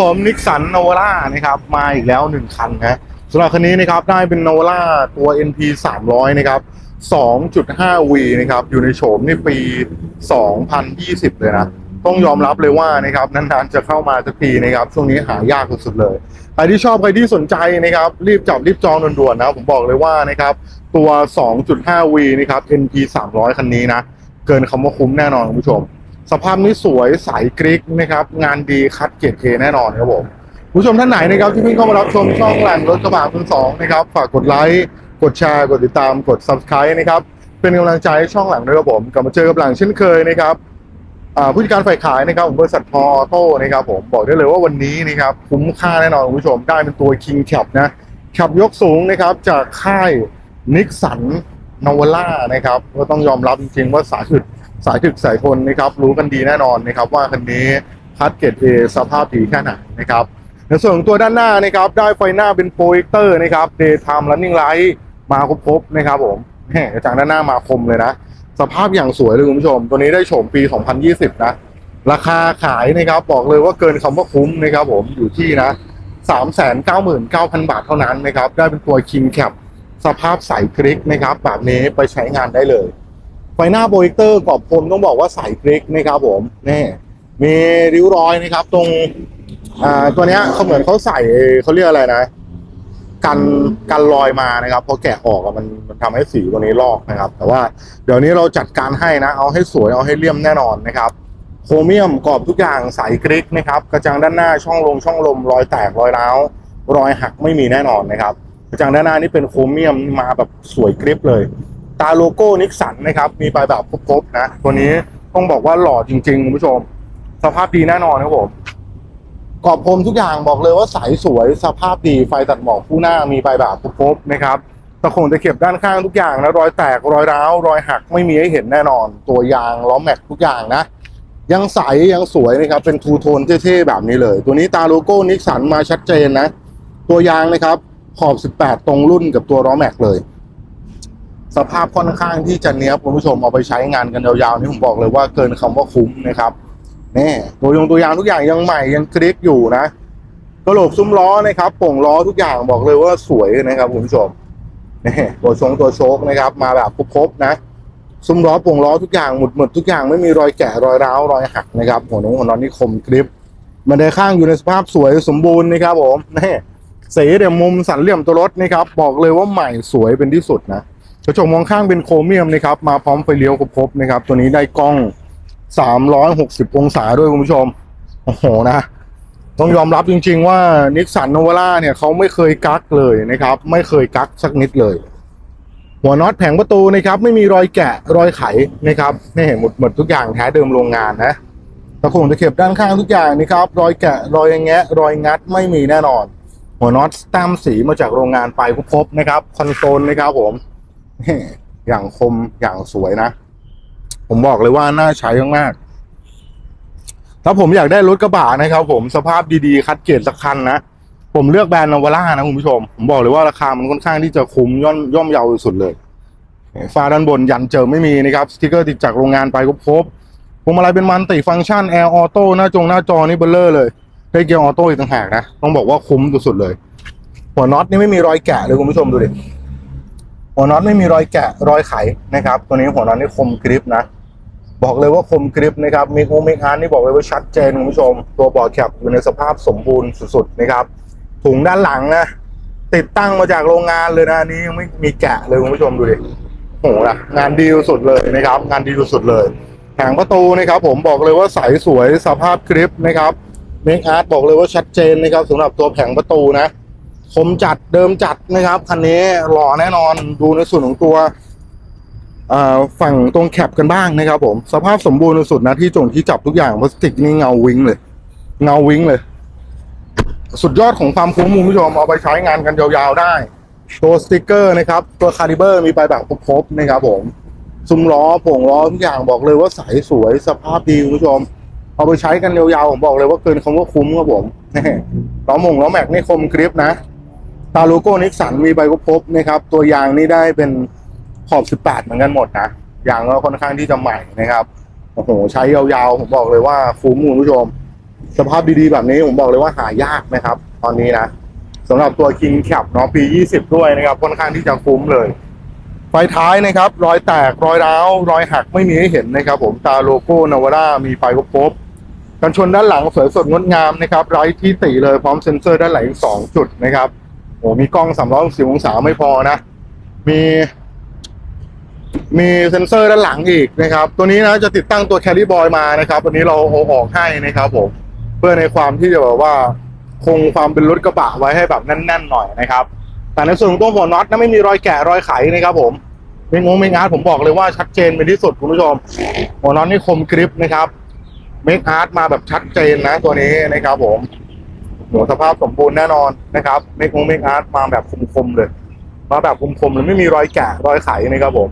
ผมนิกสันโนวล่านะครับมาอีกแล้วหนึ่งคันนะสำหรับคันนี้นะครับได้เป็นโนวล่าตัว NP 300นะครับ 2.5V นะครับอยู่ในโฉมนี่ปี 2020 เลยนะ ต้องยอมรับเลยว่านะครับนานๆจะเข้ามาสักทีนะครับ ช่วงนี้หายากสุดๆเลย ใครที่ชอบใครที่สนใจนะครับ รีบจับรีบจองด่วนๆนะ ผมบอกเลยว่านะครับตัว 2.5V นะครับ NP 300 คันนี้นะ เกินคำว่าคุ้มแน่นอนคุณผู้ชม สภาพนี้สวยใสกริกนะครับ งานดีคัดเกรดเคแน่นอนครับผมผู้ชมท่านไหนนะครับที่เพิ่งเข้ามารับชมช่องแหล่งรถกระบะมือสองนะครับฝากกดไลค์กดแชร์กดติดตามกด subscribe นะครับเป็นกำลังใจให้ช่องหลังด้วยครับผมกลับมาเจอกับหลังเช่นเคยนะครับผู้จัดการฝ่ายขายนะครับของบริษัทพออโต้นะครับผมบอกได้เลยว่าวันนี้นะครับคุ้มค่าแน่นอนคุณผู้ชมได้เป็นตัว King Cap นะขับยกสูงนะครับจากค่ายนิกสันนวล่านะครับก็ต้องยอมรับจริงๆว่าสายถึก สายถึกสายทนนะครับรู้กันดีแน่นอนนะครับว่าคันนี้คัดเกรดเอสภาพดีแค่ไหนนะครับในส่วนของตัวด้านหน้านะครับได้ไฟหน้าเป็นโปรเจคเตอร์นะครับ daytime running light มาครบๆนะครับผมแหมจากด้านหน้ามาคมเลยนะ สภาพอย่างสวยเลยคุณผู้ชม ตัวนี้ได้โฉมปี 2020 นะ ราคาขายนะครับบอกเลยว่าเกินคำว่าคุ้มนะครับผมอยู่ที่นะ 399,000 บาทเท่านั้นนะครับ ได้เป็นตัว King Cap สภาพใสกริกนะครับ แบบนี้ไปใช้งานได้เลย หน้าโปรเจคเตอร์กรอบคมต้องบอกว่าใสกริกนะครับผมนี่มีริ้วรอยนะครับ ตรงอ่าตัวเนี้ยเขาเหมือนเขาใส่เขาเรียกอะไรนะกันกันรอยมานะครับพอแกะออกมันมันทำให้สีตัวนี้ลอกนะครับ แต่ว่าเดี๋ยวนี้เราจัดการให้นะ เอาให้สวยเอาให้เลี่ยมแน่นอนนะครับโครเมียมกรอบทุกอย่างใสกริกนะครับ กระจังด้านหน้าช่องลงช่องลม รอยแตกรอยร้าวรอยหักไม่มีแน่นอนนะครับ กระจังด้านหน้านี่เป็นโครเมียมมาแบบสวยกริปเลย ตาโลโก้นิกสันนะครับ มีปแบบครบๆนะ ตัวนี้ต้องบอกว่าหล่อจริงๆคุณผู้ชม สภาพดีแน่นอนครับผมกรอบพรมทุกอย่างบอกเลยว่าใสสวยสภาพดีไฟตัดหมอกคู่หน้ามีปแบบครบๆนะครับตะโขงตะเข็บด้านข้างทุกอย่างนะรอยแตกรอยร้าวรอยหักไม่มีให้เห็นแน่นอน ตัวยางล้อแม็กทุกอย่างนะ ยังใสยังสวยนะครับ เป็นทูโทนเท่ๆแบบนี้เลย ตัวนี้ตาโลโก้นิกสันมาชัดเจนนะ ตัวยางนะครับขอบ 18 ตรงรุ่นกับตัวล้อแม็กเลย สภาพค่อนข้างที่จะเนี้ยบคุณผู้ชมเอาไปใช้งานกันยาวๆนี่ผมบอกเลยว่าเกินคำว่าคุ้มนะครับนี่ตัวยงตัวยางทุกอย่างยังใหม่ยังคลิกอยู่นะกระโหลกซุ้มล้อนะครับโป่งล้อทุกอย่างบอกเลยว่าสวยนะครับคุณผู้ชมนี่ตัวชงตัวโชคนะครับ มาแบบครบๆนะซุ้มล้อโป่งล้อทุกอย่างหมดหมดทุกอย่างไม่มีรอยแกะรอยร้าวรอยหักนะครับหัวน้องหัวนอนนี่คมกริบมันได้ข้างอยู่ในสภาพสวยสมบูรณ์นะครับผมนี่สีเดี่ยมุมสันเหลี่ยมตัวรถนะครับบอกเลยว่าใหม่สวยเป็นที่สุดนะ กระจกมองข้างเป็นโครเมียมนะครับมาพร้อมไฟเลี้ยวครบๆนะครับ ตัวนี้ได้กล้อง 360 องศาด้วยคุณผู้ชม โอ้โหนะ ต้องยอมรับจริง ๆ ว่านิสสันโนวาร่าเนี่ยเขาไม่เคยกักเลยนะครับ ไม่เคยกักสักนิดเลย หัวน็อตแผงประตูนะครับ ไม่มีรอยแกะรอยไขนะครับนี่เห็นหมดหมดทุกอย่างแท้เดิมโรงงานนะตะโขงตะเข็บด้านข้างทุกอย่างนะครับ รอยแกะรอยแงะ รอยงัดไม่มีแน่นอน หัวน็อตสแตมป์สีมาจากโรงงานไปครบๆนะครับคอนโซลนะครับผม อย่างคมอย่างสวยนะ ผมบอกเลยว่าน่าใช้มากๆถ้าผมอยากได้รถกระบะนะครับผมสภาพดีๆ คัดเกรดสักคันนะ ผมเลือกแบรนด์นาวาร่านะคุณผู้ชม ผมบอกเลยว่าราคามันค่อนข้างที่จะคุ้มย่อมย่อมเยาวสุดเลยฝาด้านบนยันเจอไม่มีนะครับสติกเกอร์ติดจากโรงงานไปก็ครบพวงมาลัยเป็นมันติฟังก์ชันแอร์ออโต้หน้าจงหน้าจอนี่เบลเลอร์เลย ได้เกียร์ออโต้อีกต่างหากนะ ต้องบอกว่าคุ้มสุดๆเลย หัวน็อตนี่ไม่มีรอยแกะเลยคุณผู้ชมดูดิ หัวน็อตไม่มีรอยแกะรอยไขนะครับ ตัวนี้หัวน็อตนี่คมกริปนะ บอกเลยว่าคมกริปนะครับมิกโอมิกอาร์นี่บอกเลยว่าชัดเจนคุณผู้ชม ตัวบอร์ดแคปอยู่ในสภาพสมบูรณ์สุดๆนะครับถุงด้านหลังนะติดตั้งมาจากโรงงานเลยนะนนี้ยังไม่มีแกะเลยคุณผู้ชมดูดิโหนะงานดีสุดเลยนะครับ งานดีสุดเลยแผงประตูนะครับ ผมบอกเลยว่าใสสวยสภาพกริปนะครับเมคอาร์ตบอกเลยว่าชัดเจนนะครับสำหรับตัวแผงประตูนะ คมจัดเดิมจัดนะครับคันนี้หล่อแน่นอนดูในส่วนของตัวฝั่งตรงแคปกันบ้างนะครับ ผม สภาพสมบูรณ์สุดนะที่จงที่จับทุกอย่างพลาสติกนี่เงาวิ้งเลย เงาวิ้งเลย สุดยอดของความคุ้มคุณผู้ชมเอาไปใช้งานกันยาวๆได้ตัวสติกเกอร์นะครับ ตัวคาลิเบอร์มีปลายแบบครบๆนะครับผมซุ้มล้อโป่งล้อทุกอย่างบอกเลยว่าใสสวยสภาพดีคุณผู้ชม เอาไปใช้กันยาวๆผมบอกเลยว่าเกินคำว่าคุ้มครับผมล้อหมงล้อแม็กนี่คมกริปนะ ตาโลโก้นิกสันมีใบก็พบนะครับ ตัวยางนี่ได้เป็นขอบ 18 เหมือนกันหมดนะ ยางก็ค่อนข้างที่จะใหม่นะครับโอ้โหใช้ยาวๆ ผมบอกเลยว่าคุ้มคุณผู้ชม สภาพดีๆ แบบนี้ผมบอกเลยว่าหายากนะครับ ตอนนี้นะสำหรับตัว King Cap เนาะปี 20 ด้วยนะครับ ค่อนข้างที่จะคุ้มเลย ไฟท้ายนะครับ รอยแตกรอยร้าว รอยหักไม่มีให้เห็นนะครับ ผมตาโลโก้นาวาร่ามีไฟครบกันชนด้านหลังสวยสดงดงามนะครับไร้ที่ติเลยพร้อมเซ็นเซอร์ด้านหลังอีกสองจุดนะครับ โอ้มีกล้อง360องศาไม่พอนะ มี มีเซ็นเซอร์ด้านหลังอีกนะครับ ตัวนี้นะจะติดตั้งตัวแคริบอยมานะครับวันนี้เราเอออกให้นะครับผมเพื่อในความที่จะแบบว่า คงความเป็นรถกระบะไว้ให้แบบแน่นๆหน่อยนะครับ แต่ในส่วนของตัวหัวน็อตนะไม่มีรอยแกะรอยไขนะครับ ผมไม่งงไม่งาร์ดผมบอกเลยว่าชัดเจนเป็นที่สุดคุณผู้ชมหัวน็อตนี่คมกริปนะครับเมคอาร์ตมาแบบชัดเจนนะตัวนี้นะครับผม หัวสภาพสมบูรณ์แน่นอนนะครับเมคงเมคอาร์ตมาแบบคมๆเลย มาแบบคมๆเลยไม่มีรอยแกะรอยไขนะครับผม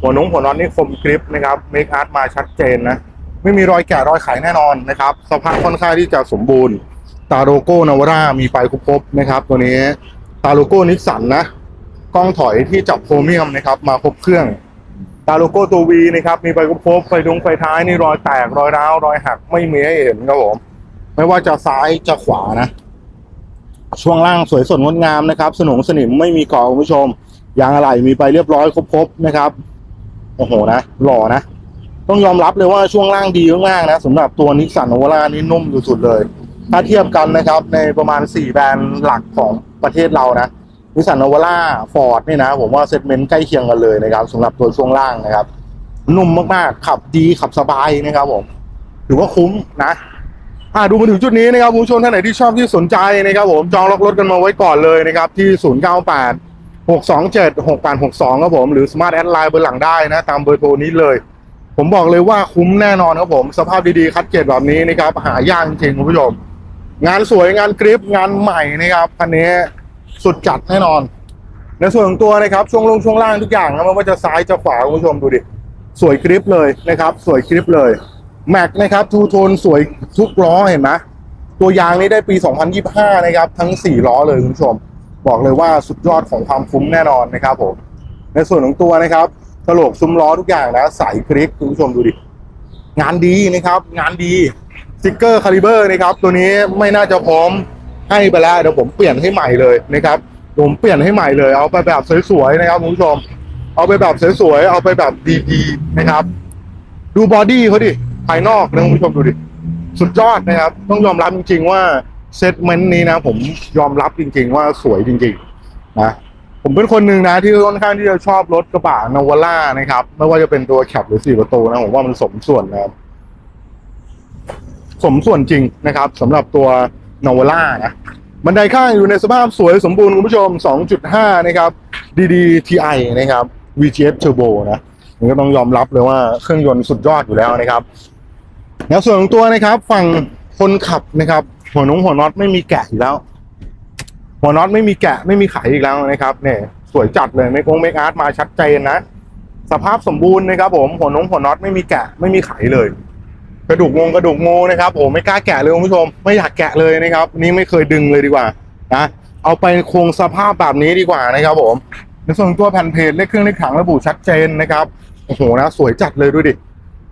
หัวนุ้งหัวน็อตนี่คมกริปนะครับเมคอาร์ตมาชัดเจนนะไม่มีรอยแกะรอยไขแน่นอนนะครับ สภาพค่อนข้างที่จะสมบูรณ์ ตาโลโก้นาวาร่ามีไฟครบๆนะครับ ตัวนี้ตาโลโก้นิสสันนะกล้องถอยที่จับโครเมียมนะครับ มาครบเครื่อง ตาโลโก้ตัววีนะครับ มีไฟครบๆไฟดวงไฟท้ายนี่รอยแตกรอยร้าวรอยหักไม่มีให้เห็นครับผม ไม่ว่าจะซ้ายจะขวานะ ช่วงล่างสวยสดงดงามนะครับ สนงสนิมไม่มีก่อคุณผู้ชม ยางอะไหล่มีไปเรียบร้อยครบๆนะครับ โอ้โหนะ หล่อนะ ต้องยอมรับเลยว่าช่วงล่างดีมากๆนะสำหรับตัวนิสสันโอวาร่านี่นุ่มสุดๆเลย ถ้าเทียบกันนะครับ ในประมาณ 4 แบรนด์หลักของประเทศเรานะนิสสันโอวาร่าฟอร์ดนี่นะ ผมว่าเซกเมนต์ใกล้เคียงกันเลยนะครับสำหรับตัวช่วงล่างนะครับ นุ่มมากๆ ขับดีขับสบายนะครับผมถือว่าคุ้มนะ อ่าดูมาถึงจุดนี้นะครับคุณผู้ชมท่านไหนที่ชอบที่สนใจนะครับผมจองล็อกรถกันมาไว้ก่อนเลยนะครับที่ 098 627 6862ครับผมหรือสมาร์ทแอดไลน์เบอร์หลังได้นะ ตามเบอร์โทรนี้เลย ผมบอกเลยว่าคุ้มแน่นอนครับผม สภาพดีๆ คัดเกรดแบบนี้นะครับ หายากจริงๆคุณผู้ชม งานสวยงานกริปงานใหม่นะครับคันนี้สุดจัดแน่นอน ในส่วนของตัวนะครับ ช่วงลงช่วงล่างทุกอย่างนะไม่ว่าจะซ้ายจะขวาคุณผู้ชมดูดิสวยกริปเลยนะครับ สวยกริปเลย แม็กนะครับทูโทนสวยทุกล้อเห็นไหมตัวยางนี้ได้ปี 2025 นะครับ ทั้ง 4 ล้อเลยคุณผู้ชม บอกเลยว่าสุดยอดของความคุ้มแน่นอนนะครับผม ในส่วนของตัวนะครับกระโหลกซุ้มล้อทุกอย่างนะใสคลิกคุณผู้ชมดูดิ งานดีนะครับ งานดีสติกเกอร์คาลิเบอร์นะครับ ตัวนี้ไม่น่าจะพร้อมให้ไปแล้วเดี๋ยวผมเปลี่ยนให้ใหม่เลยนะครับผมเปลี่ยนให้ใหม่เลย เอาไปแบบสวยๆนะครับคุณผู้ชม เอาไปแบบสวยๆเอาไปแบบดีๆนะครับ ดูบอดี้เขาดิ ภายนอกนะคุณผู้ชมดูดิ สุดยอดนะครับ ต้องยอมรับจริง ๆ ว่าเซตเมนต์นี้นะ ผมยอมรับจริง ๆ ว่าสวยจริงๆนะผมเป็นคนหนึ่งนะที่ค่อนข้างที่จะชอบรถกระบะนาวาร่านะครับ ไม่ว่าจะเป็นตัวแคปหรือสี่ประตูนะผมว่ามันสมส่วนนะครับสมส่วนจริงนะครับสำหรับตัวนาวาร่านะบันไดข้างอยู่ในสภาพสวยสมบูรณ์คุณผู้ชม 2.5 นะครับ DD-TI นะครับ VGS Turbo นะนี่ก็ต้องยอมรับเลยว่าเครื่องยนต์สุดยอดอยู่แล้วนะครับ แล้วส่วนของตัวนะครับ ฝั่งคนขับนะครับ หัวนุ้งหัวน็อตไม่มีแกะอีกแล้ว หัวน็อตไม่มีแกะไม่มีไขอีกแล้วนะครับเนี่ยสวยจัดเลยไม่คงไม่อาร์ตมาชัดเจนนะสภาพสมบูรณ์นะครับ ผมหัวนุ้งหัวน็อตไม่มีแกะไม่มีไขเลย กระดูกงงกระดูกงูนะครับผมไม่กล้าแกะเลยคุณผู้ชม ไม่อยากแกะเลยนะครับ นี่ไม่เคยดึงเลยดีกว่านะเอาไปคงสภาพแบบนี้ดีกว่านะครับ ผมในส่วนตัวแผ่นเพจเลขเครื่องเลขถังระบุชัดเจนนะครับโอ้โหนะสวยจัดเลยดูดิ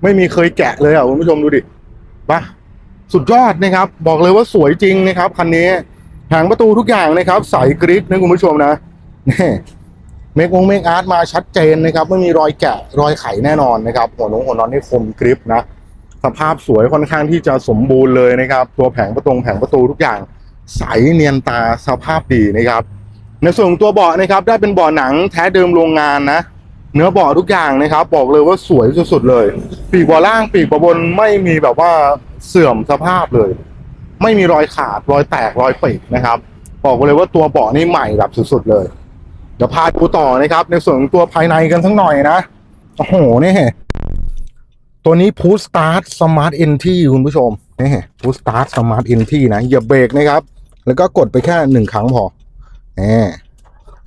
ไม่มีเคยแกะเลยอะคุณผู้ชมดูดิปะสุดยอดนะครับ บอกเลยว่าสวยจริงนะครับคันนี้หางประตูทุกอย่างนะครับ ใสกริ๊กนะคุณผู้ชมนะนี่เมกวงเมกอาร์ตมาชัดเจนนะครับ ไม่มีรอยแกะรอยไขแน่นอนนะครับ หัวนงหัวนอนนี่คมกริปนะ สภาพสวยค่อนข้างที่จะสมบูรณ์เลยนะครับ ตัวแผงประตูแผงประตูทุกอย่าง ใสเนียนตาสภาพดีนะครับ ในส่วนของตัวเบาะนะครับ ได้เป็นเบาะหนังแท้เดิมโรงงานนะ เนื้อเบาะทุกอย่างนะครับ บอกเลยว่าสวยสุดๆเลย ปีกบาะล่างปีกบาบนไม่มีแบบว่าเสื่อมสภาพเลย ไม่มีรอยขาดรอยแตกรอยปีกนะครับ บอกเลยว่าตัวเบาะนี่ใหม่แบบสุดๆเลย เดี๋ยวพาดูต่อนะครับ ในส่วนของตัวภายในกันทั้งหน่อยนะโอ้โหนี่ตัวนี้ Push Start Smart Entry คุณผู้ชมนี่ Push Start Smart Entry นะอย่าเบรกนะครับ แล้วก็กดไปแค่หนึ่งครั้งพอนี่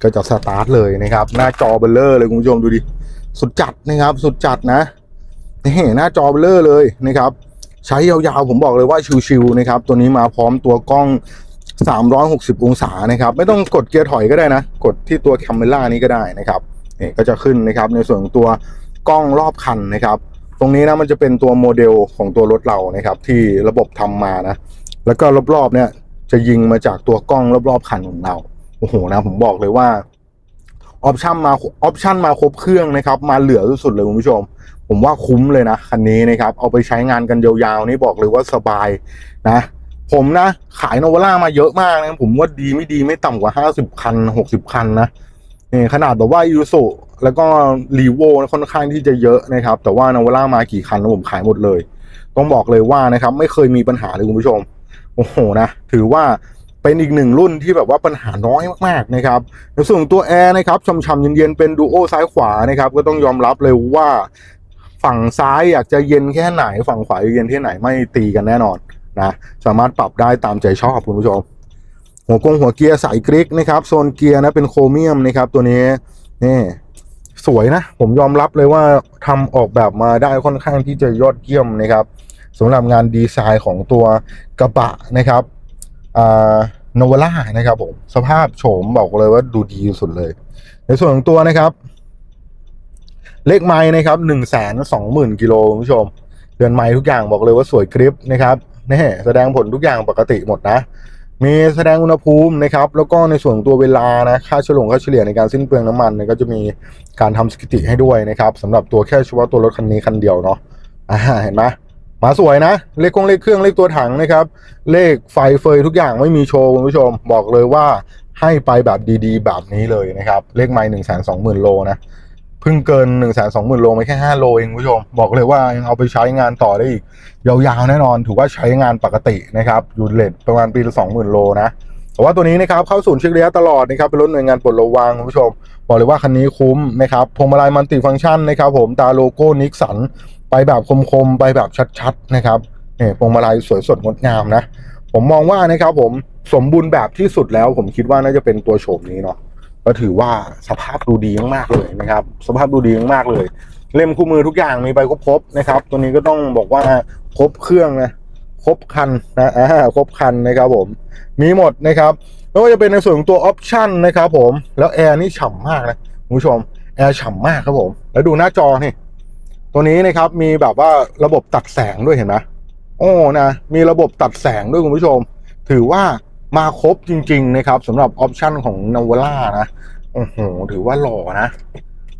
ก็จะสตาร์ทเลยนะครับ หน้าจอเบลเลอร์เลยคุณผู้ชมดูดิ สุดจัดนะครับ สุดจัดนะนี่หน้าจอเบลเลอร์เลยนะครับ ใช้ยาวๆผมบอกเลยว่าชิวๆนะครับ ตัวนี้มาพร้อมตัวกล้อง 360 องศานะครับ ไม่ต้องกดเกียร์ถอยก็ได้นะ กดที่ตัวแคมเมล่านี้ก็ได้นะครับนี่ก็จะขึ้นนะครับในส่วนของตัวกล้องรอบคันนะครับ ตรงนี้นะมันจะเป็นตัวโมเดลของตัวรถเรานะครับ ที่ระบบทำมานะ แล้วก็รอบๆเนี่ยจะยิงมาจากตัวกล้องรอบๆคันของเรา โอ้โหนะผมบอกเลยว่าออปชั่นมาออปชั่นมาครบเครื่องนะครับ มาเหลือสุดๆเลยคุณผู้ชม ผมว่าคุ้มเลยนะคันนี้นะครับ เอาไปใช้งานกันยาวๆนี่บอกเลยว่าสบายนะ ผมนะ ขายโนวาร่ามาเยอะมากนะผมว่าดีไม่ดีไม่ต่ำกว่าห้าสิบคันหกสิบคันนะนี่ขนาดแบบว่ายูสุแล้วก็รีโวค่อนข้างที่จะเยอะนะครับ แต่ว่าโนวาร่ามากี่คันผมขายหมดเลย ต้องบอกเลยว่านะครับ ไม่เคยมีปัญหาเลยคุณผู้ชม โอ้โหนะ ถือว่า เป็นอีกหนึ่งรุ่นที่แบบว่าปัญหาน้อยมากๆนะครับในส่วนของตัวแอร์นะครับช่ำๆเย็นๆเป็นดูโอซ้ายขวานะครับก็ต้องยอมรับเลยว่าฝั่งซ้ายอยากจะเย็นแค่ไหน ฝั่งขวาเย็นแค่ไหนไม่ตีกันแน่นอนนะสามารถปรับได้ตามใจชอบคุณผู้ชม หัวกงหัวเกียร์ใสกริกนะครับโซนเกียร์นะเป็นโครเมียมนะครับตัวนี้นี่สวยนะ ผมยอมรับเลยว่าทำออกแบบมาได้ค่อนข้างที่จะยอดเยี่ยมนะครับสำหรับงานดีไซน์ของตัวกระบะนะครับ โนวล่านะครับผมสภาพโฉมบอกเลยว่าดูดีสุดเลย ในส่วนของตัวนะครับ เลขไม้นะครับหนึ่งแสนสองหมื่นกิโลคุณผู้ชมเดือนไม้ทุกอย่างบอกเลยว่าสวยกริปนะครับนี่แสดงผลทุกอย่างปกติหมดนะ มีแสดงอุณหภูมินะครับ แล้วก็ในส่วนตัวเวลานะค่าเฉลงค่าเฉลี่ยในการสิ้นเปลืองน้ำมันเนี่ยก็จะมีการทำสถิติให้ด้วยนะครับสำหรับตัวแค่เฉพาะตัวรถคันนี้คันเดียวเนาะอ่าเห็นไหม มาสวยนะ เลขกงเลขเครื่องเลขตัวถังนะครับ เลขไฟเฟยทุกอย่างไม่มีโชว์คุณผู้ชม บอกเลยว่าให้ไปแบบดีๆ แบบนี้เลยนะครับ เลขไม้หนึ่งแสนสองหมื่นโลนะเพิ่งเกิน1นึ่งแสนสองหมื่นโลไม่แค่ห้าโลเองคุณผู้ชม บอกเลยว่ายังเอาไปใช้งานต่อได้อีก ยาวๆ แน่นอน ถือว่าใช้งานปกตินะครับอยู่เลทประมาณปีละสองหมื่นโลนะแต่ว่าตัวนี้นะครับเข้าศูนย์เช็คระยะตลอดนะครับเป็นรถหน่วยงานปลดระวางคุณผู้ชม บอกเลยว่าคันนี้คุ้มนะครับพวงมาลัยมัลติฟังก์ชันนะครับผมตาโลโก้นิกสัน ไปแบบคมๆไปแบบชัดๆนะครับเนี่ยพวงมาลัยสวยสดงดงามนะ ผมมองว่านะครับผมสมบูรณ์แบบที่สุดแล้ว ผมคิดว่าน่าจะเป็นตัวโฉมนี้เนาะก็ถือว่าสภาพดูดีมากๆเลยนะครับ สภาพดูดีมากๆเลย เล่มคู่มือทุกอย่างมีไปครบๆนะครับ ตัวนี้ก็ต้องบอกว่าครบเครื่องนะครบคันนะอ่าครบคันนะครับผมมีหมดนะครับไม่ว่าจะเป็นในส่วนของตัวออปชั่นนะครับผมแล้วแอร์นี่ฉ่ำมากนะคุณผู้ชมแอร์ฉ่ำมากครับผม แล้วดูหน้าจอนี่ ตัวนี้นะครับมีแบบว่าระบบตัดแสงด้วยเห็นไหมโอ้นะ มีระบบตัดแสงด้วยคุณผู้ชม ถือว่ามาครบจริง ๆ นะครับสำหรับออปชันของนาวล่านะโอ้โหถือว่าหล่อนะ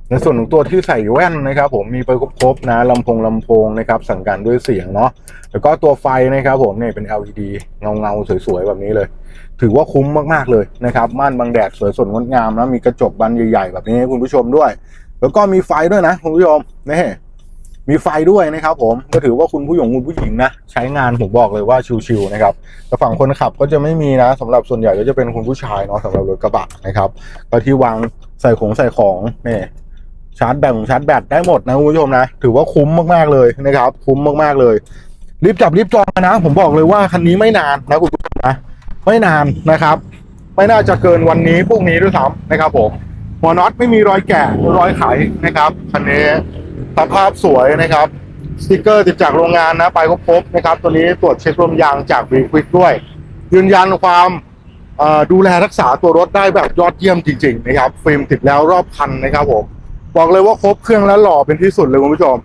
ในส่วนของตัวที่ใส่แว่นนะครับ ผมมีไปครบๆนะลำโพงลำโพงนะครับ สั่งการด้วยเสียงเนาะแล้วก็ตัวไฟนะครับ ผมเนี่ยเป็น LED เงาเงาสวยๆแบบนี้เลย ถือว่าคุ้มมากๆเลยนะครับม่านบังแดดสวยสดงดงามนะมีกระจกบานใหญ่ ๆ แบบนี้ให้คุณผู้ชมด้วย แล้วก็มีไฟด้วยนะคุณผู้ชมนี่ มีไฟด้วยนะครับผมก็ถือว่าคุณผู้หญิงคุณผู้หญิงนะใช้งานผมบอกเลยว่าชิวๆนะครับแต่ฝั่งคนขับก็จะไม่มีนะสำหรับส่วนใหญ่ก็จะเป็นคุณผู้ชายเนาะสำหรับรถกระบะนะครับก็ที่วางใส่ของใส่ของนี่ชาร์จแบตของชาร์จแบตได้หมดนะคุณผู้ชมนะ ถือว่าคุ้มมากๆเลยนะครับ คุ้มมากๆเลยรีบจับรีบจองนะ ผมบอกเลยว่าคันนี้ไม่นานนะคุณผู้ชมนะไม่นานนะครับ ไม่น่าจะเกินวันนี้พรุ่งนี้ด้วยซ้ำนะครับผมหัวน็อตไม่มีรอยแกะรอยไขนะครับคันนี้ สภาพสวยนะครับสติกเกอร์ติดจากโรงงานนะไปครบๆนะครับ ตัวนี้ตรวจเช็คลมยางจากวีควิกด้วย ยืนยันความดูแลรักษาตัวรถได้แบบยอดเยี่ยมจริงๆนะครับฟิล์มติดแล้วรอบคันนะครับผมบอกเลยว่าครบเครื่องแล้วหล่อเป็นที่สุดเลยคุณผู้ชม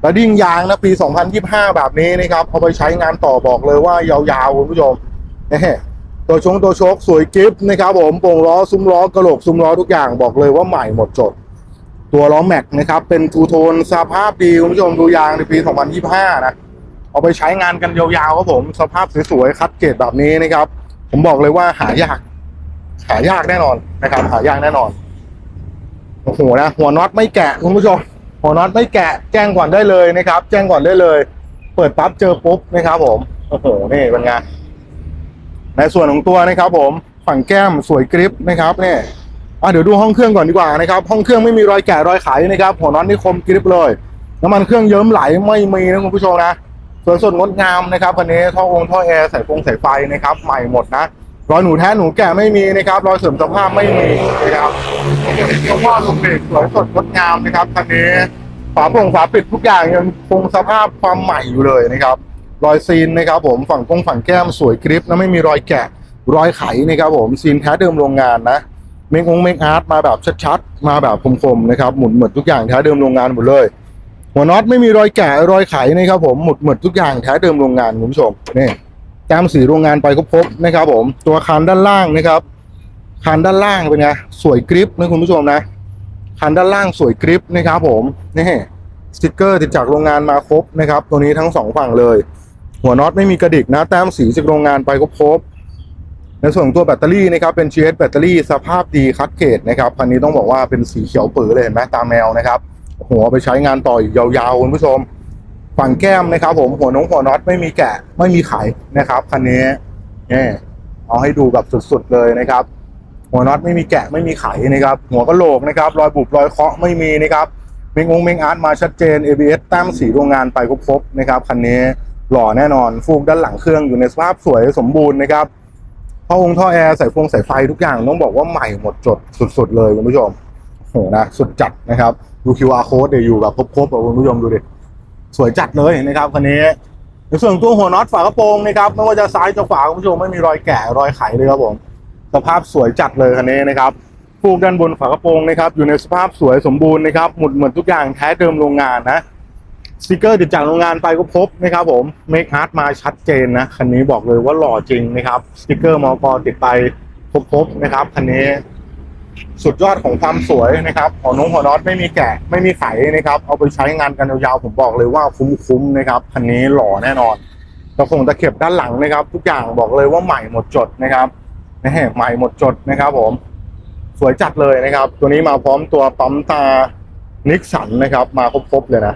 แล้วดิ้งยางนะปี 2025 แบบนี้นะครับเอาไปใช้งานต่อบอกเลยว่ายาวๆคุณผู้ชมตัวชงตัวโชคสวยกิฟต์นะครับผมโป่งล้อซุ้มล้อกระโหลกซุ้มล้อทุกอย่างบอกเลยว่าใหม่หมดจด ตัวล้อแม็กนะครับ เป็นทูโทนสภาพดีคุณผู้ชมดูยางในปี 2025 นะ เอาไปใช้งานกันยาวๆครับผม สภาพสวยๆคัดเกรดแบบนี้นะครับ ผมบอกเลยว่าหายาก หายากแน่นอนนะครับ หายากแน่นอนโอ้โหนะหัวน็อตไม่แกะคุณผู้ชมหัวน็อตไม่แกะแจ้งก่อนได้เลยนะครับ แจ้งก่อนได้เลย เปิดปั๊บเจอปุ๊บนะครับผมโอ้โหนี่เป็นไงในส่วนของตัวนะครับ ผมฝั่งแก้มสวยกริปนะครับเนี่ย อะเดี๋ยวดูห้องเครื่องก่อนดีกว่านะครับ ห้องเครื่องไม่มีรอยแกะรอยไขนะครับ หัวน็อตนี่คมกริปเลย น้ำมันเครื่องเยิ้มไหลไม่มีนะคุณผู้ชมนะสวยสดงดงามนะครับคันนี้ท่อองค์ท่อแอร์สายฟงสายไฟนะครับ ใหม่หมดนะรอยหนูแท้หนูแก่ไม่มีนะครับ รอยเสริมสภาพไม่มีนะครับเพราะว่าลูกเบรกสวยสดงดงามนะครับคันนี้ฝาโปร่งฝาปิดทุกอย่างยังคงสภาพความใหม่อยู่เลยนะครับ รอยซีนนะครับ ผมฝั่งกงฝั่งแก้มสวยกริปนะไม่มีรอยแกะรอยไขนะครับผมซีนแท้เดิมโรงงานนะ เมคองเมคอาร์ตมาแบบชัดๆ มาแบบคมๆนะครับหมุนเหมือนทุกอย่างแท้เดิมโรงงานหมดเลย หัวน็อตไม่มีรอยแกะรอยไขนะครับผมหมุดหมดทุกอย่างแท้เดิมโรงงานคุณผู้ชมนี่แต้มสีโรงงานไปครบๆนะครับ ผมตัวคานด้านล่างนะครับคานด้านล่างเป็นไงสวยกริปนะคุณผู้ชมนะคานด้านล่างสวยกริปนะครับ ผมนี่สติกเกอร์ติดจากโรงงานมาครบนะครับ ตัวนี้ทั้งสองฝั่งเลย หัวน็อตไม่มีกระดิกนะแต้มสีจากโรงงานไปครบๆ ในส่วนของตัวแบตเตอรี่นะครับเป็น GS แบตเตอรี่สภาพดีคัดเกตนะครับคันนี้ต้องบอกว่าเป็นสีเขียวปื้อเลยเห็นไหมตาแมวนะครับหัวไปใช้งานต่อยาวๆคุณผู้ชมฝั่งแก้มนะครับ ผมหัวน้องหัวน็อตไม่มีแกะไม่มีไขนะครับคันนี้นี่เอาให้ดูแบบสุดๆเลยนะครับ หัวน็อตไม่มีแกะไม่มีไขนะครับ หัวกะโหลกนะครับ รอยบุบรอยเคาะไม่มีนะครับเมงองเมงอาร์ตมาชัดเจน ABS แต้มสีโรงงานไปครบๆนะครับคันนี้หล่อแน่นอนฟูกด้านหลังเครื่องอยู่ในสภาพสวยสมบูรณ์นะครับ ท่อองค์ท่อแอร์สายฟงสายไฟทุกอย่างต้องบอกว่าใหม่หมดจดสุด ๆ เลยคุณผู้ชมโอ้โหนะสุดจัดนะครับดู QR code เดี๋ยวอยู่แบบครบๆอะคุณผู้ชมดูดิสวยจัดเลยนะครับคันนี้ในส่วนตัวหัวน็อตฝากระโปรงนะครับไม่ว่าจะซ้ายจะขวาคุณผู้ชมไม่มีรอยแกะรอยไขเลยครับผมสภาพสวยจัดเลยคันนี้นะครับฟูกด้านบนฝากระโปรงนะครับอยู่ในสภาพสวยสมบูรณ์นะครับหมุดเหมือนทุกอย่างแท้เดิมโรงงานนะ สติกเกอร์ติดจากโรงงานไปก็พบนะครับผมเมคอาร์ตมาชัดเจนนะคันนี้บอกเลยว่าหล่อจริงนะครับสติกเกอร์มอกติดไปครบๆนะครับคันนี้สุดยอดของความสวยนะครับหัวน้องหัวน็อตไม่มีแกะไม่มีไขนะครับ เอาไปใช้งานกันยาวๆผมบอกเลยว่าคุ้มๆนะครับคันนี้หล่อแน่นอนตะคงตะเข็บด้านหลังนะครับ ทุกอย่างบอกเลยว่าใหม่หมดจดนะครับนี่ใหม่หมดจดนะครับ ผม สวยจัดเลยนะครับ ตัวนี้มาพร้อมตัวปั๊มตานิกสันนะครับ มาครบๆเลยนะ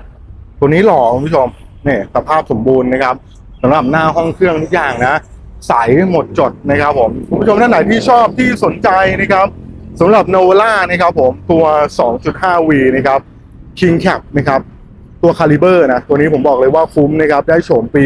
ตัวนี้หล่อคุณผู้ชมนี่สภาพสมบูรณ์นะครับสำหรับหน้าห้องเครื่องทุกอย่างนะใสหมดจดนะครับผมคุณผู้ชมท่านไหนที่ชอบที่สนใจนะครับสำหรับ n o v a นะครับผมตัว 2.5V นะครับ King Cap นะครับตัวคาลิเบอร์นะตัวนี้ผมบอกเลยว่าคุ้มนะครับได้โฉมปี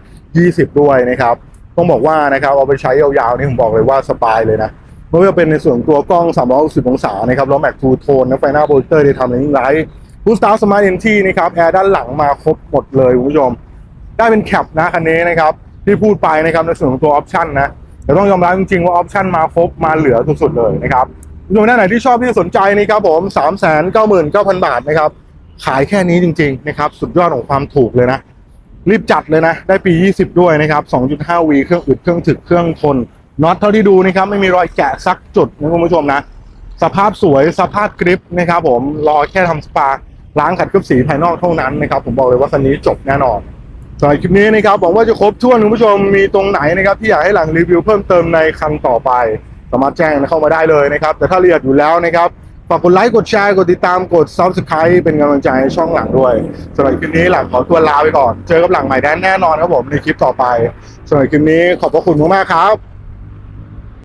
2020 ด้วยนะครับ ต้องบอกว่านะครับเอาไปใช้ยาวๆนี่ผมบอกเลยว่าสบายเลยนะไม่ว่าจะเป็นในส่วนตัวกล้อง 360 องศานะครับล้อแม็กทูโทนนะไฟหน้าโปรเจคเตอร์ได้ทำในนิ่งไลท์ บูสตาร์สมาร์ทเอ็นทีนะครับแอร์ด้านหลังมาครบหมดเลยคุณผู้ชม ได้เป็นแคปนะคันนี้นะครับ ที่พูดไปนะครับในส่วนของตัวออปชันนะแต่ต้องยอมรับจริงๆว่าออปชันมาครบมาเหลือสุดๆเลยนะครับผู้ชมท่านไหนที่ชอบที่สนใจนะครับผม3 9 9 9 0 0 0 บาทนะครับ ขายแค่นี้จริงๆนะครับสุดยอดของความถูกเลยนะ รีบจัดเลยนะ ได้ปี 20 ด้วยนะครับ 2.5V เครื่องอึดเครื่องถึกเครื่องทนน็อตเท่าที่ดูนะครับไม่มีรอยแกะสักจุดนะคุณผู้ชมนะ สภาพสวยสภาพกริปนะครับผมรอแค่ทำสปา ล้างขัดเคลือบสีภายนอกเท่านั้นนะครับ ผมบอกเลยว่าคันนี้จบแน่นอนสำหรับคลิปนี้นะครับหวังว่าจะครบถ้วนคุณผู้ชมมีตรงไหนนะครับที่อยากให้หลังรีวิวเพิ่มเติมในคันต่อไป สามารถแจ้งเข้ามาได้เลยนะครับ แต่ถ้าเรียกอยู่แล้วนะครับฝากกดไลค์กดแชร์กดติดตามกด subscribe เป็นกำลังใจให้ช่องหลังด้วยสำหรับคลิปนี้หลังขอตัวลาไปก่อน เจอกับหลังใหม่แน่นอนครับผมในคลิปต่อไปสำหรับคลิปนี้ขอบพระคุณมากๆครับ